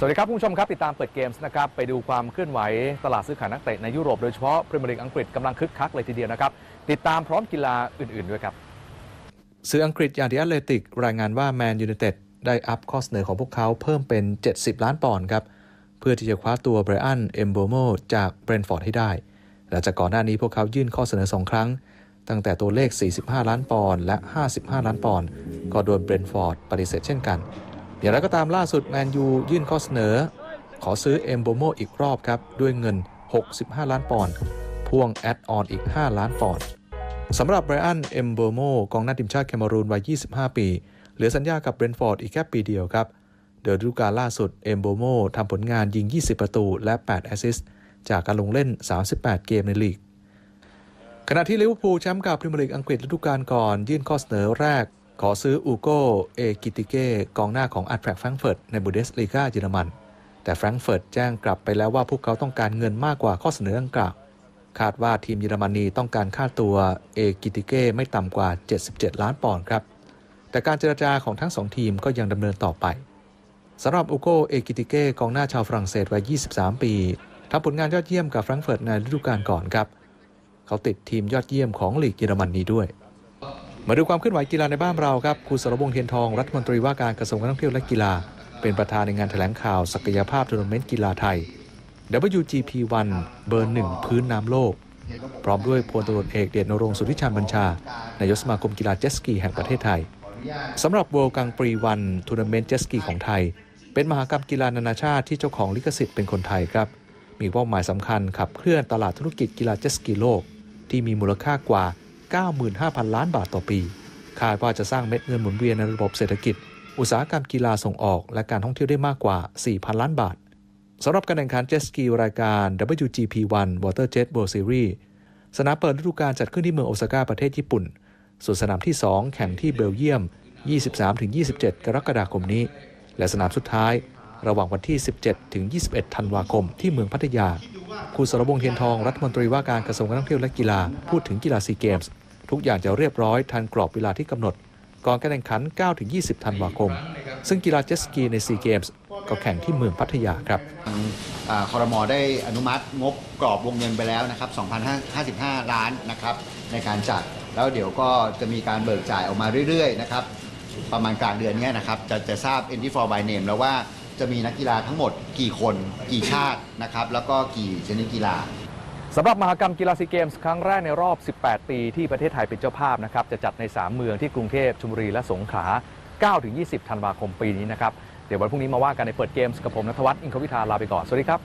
สวัสดีครับคุณผู้ชมครับ ติดตามเปิดเกมส์นะครับไปดูความเคลื่อนไหวตลาดซื้อขายนักเตะในยุโรปโดยเฉพาะพรีเมียร์ลีกอังกฤษกำลังคึกคักเลยทีเดียวนะครับ ติดตามพร้อมกีฬาอื่น ๆ ด้วยครับ สื่ออังกฤษอย่าง The Athletic รายงานว่าแมนยู i นเต็ดได้อัพข้อเสนอของพวกเขาเพิ่มเป็น 70 ล้านปอนด์ครับ เพื่อที่จะคว้าตัวไบรอันเอมโบโมจากเบรนฟอร์ดให้ได้และจากก่อนหน้านี้พวกเขายื่นข้อเสนอ 2 ครั้ง ตั้งแต่ตัวเลข 45 ล้านปอนด์และ 55 ล้านปอนด์ก็โดนเบรนฟอร์ดปฏิเสธเช่นกัน อย่างไรก็ตามล่าสุดแมนยูยื่นข้อเสนอ ขอซื้อเอมโบโมอีกรอบครับ ด้วยเงิน 65 ล้านปอนด์พ่วงแอดออนอีก 5 ล้านปอนด์สำหรับไบรอันเอมเบโมกองหน้าทีมชาติแคนารูนวัย 25 ปี เหลือสัญญากับเบรนฟอร์ดอีกแค่ปีเดียวครับโดยฤดูกาลล่าสุดเอมเบโมทำผลงานยิง 20 ประตูและ 8 แอสซิสต์จากการลงเล่น 38 เกมในลีกขณะที่ลิเวอร์พูลแชมป์กับพรีเมียร์ลีกอังกฤษฤดูกาลก่อน ยื่นข้อเสนอแรก ขอซื้ออูโกเอกิติเก้กองหน้าของอัตแทรกแฟรงเฟิร์ตในบูเดสลีกาเยอรมัน แต่แฟรงเฟิร์ตแจ้งกลับไปแล้วว่าพวกเขาต้องการเงินมากกว่าข้อเสนอดังกล่าวคาดว่าทีมเยอรมนีต้องการค่าตัวเอกิติเก้ไม่ต่ำกว่า 77 ล้านปอนด์ครับ แต่การเจรจาของทั้งสองทีมก็ยังดำเนินต่อไปสำหรับอุโกเอกิติเก้กองหน้าชาวฝรั่งเศสวัย 23 ปีทำผลงานยอดเยี่ยมกับแฟรงเฟิร์ตในฤดูกาลก่อนครับ เขาติดทีมยอดเยี่ยมของลีกเยอรมนีด้วย มาดูความเคลื่อนไหวกีฬาในบ้านเราครับคุณสรวงเทียนทองรัฐมนตรีว่าการกระทรวงการท่องเที่ยวและกีฬา เป็นประธานในงานแถลงข่าวศักยภาพทัวร์นาเมนต์กีฬาไทย WGP1 เบอร์หนึ่งพื้นน้ำโลก พร้อมด้วยพลตำรวจเอกเดชนรงสุทธิชาญบัญชานายกสมาคมกีฬาเจสกีแห่งประเทศไทยสำหรับ World กังปรีวันทัวร์นาเมนต์เจสกีของไทย เป็นมหากรรมกีฬานานาชาติที่เจ้าของลิขสิทธิ์เป็นคนไทยครับ มีเป้าหมายสำคัญขับเคลื่อนตลาดธุรกิจกีฬาเจสกีโลก ที่มีมูลค่ากว่า 95,000 ล้านบาทต่อปี คาดว่าจะสร้างเม็ดเงินหมุนเวียนในระบบเศรษฐกิจ อุตสาหกรรมกีฬาส่งออก และการท่องเที่ยวได้มากกว่า 4,000 ล้านบาทสำหรับการแข่งขันเจ็ตสกีรายการ WGP1 Water Jet World Series สนามเปิดฤดูกาลจัดขึ้นที่เมืองโอซาก้าประเทศญี่ปุ่น ส่วนสนามที่ 2 แข่งที่เบลเยียม 23-27 กรกฎาคมนี้ และสนามสุดท้ายระหว่างวันที่ 17-21 ธันวาคม ที่เมืองพัทยา คุณสรวงเทียนทอง รัฐมนตรีว่าการกระทรวงการท่องเที่ยวและกีฬา พูดถึงกีฬาซีเกมส์ ทุกอย่างจะเรียบร้อยทันกรอบเวลาที่กำหนด ก่อนการแข่งขัน 9-20 ธันวาคม ซึ่งกีฬาเจ็ตสกีในซีเกมส์ก็แข่งที่เมืองพัทยาครับคอรมอได้อนุมัติงบกรอบวงเงินไปแล้วนะครับ2,055 ล้านนะครับในการจัด แล้วเดี๋ยวก็จะมีการเบิกจ่ายออกมาเรื่อยๆนะครับประมาณกลางเดือนนี้นะครับจะจะทราบ NT4 by name แล้วว่าจะมีนักกีฬาทั้งหมดกี่คนกี่ชาตินะครับแล้วก็กี่ชนิดกีฬา สำหรับมหากรรมกีฬาซีเกมส์ครั้งแรกในรอบ 18 ปีที่ประเทศไทยเป็นเจ้าภาพนะครับ จะจัดใน 3 เมืองที่กรุงเทพชลบุรี และสงขลา 9-20 ธันวาคมปีนี้นะครับ เดี๋ยววันพรุ่งนี้มาว่ากันในเปิดเกมส์กับผมนัทวัฒน์อินทวิทาลาไปก่อน สวัสดีครับ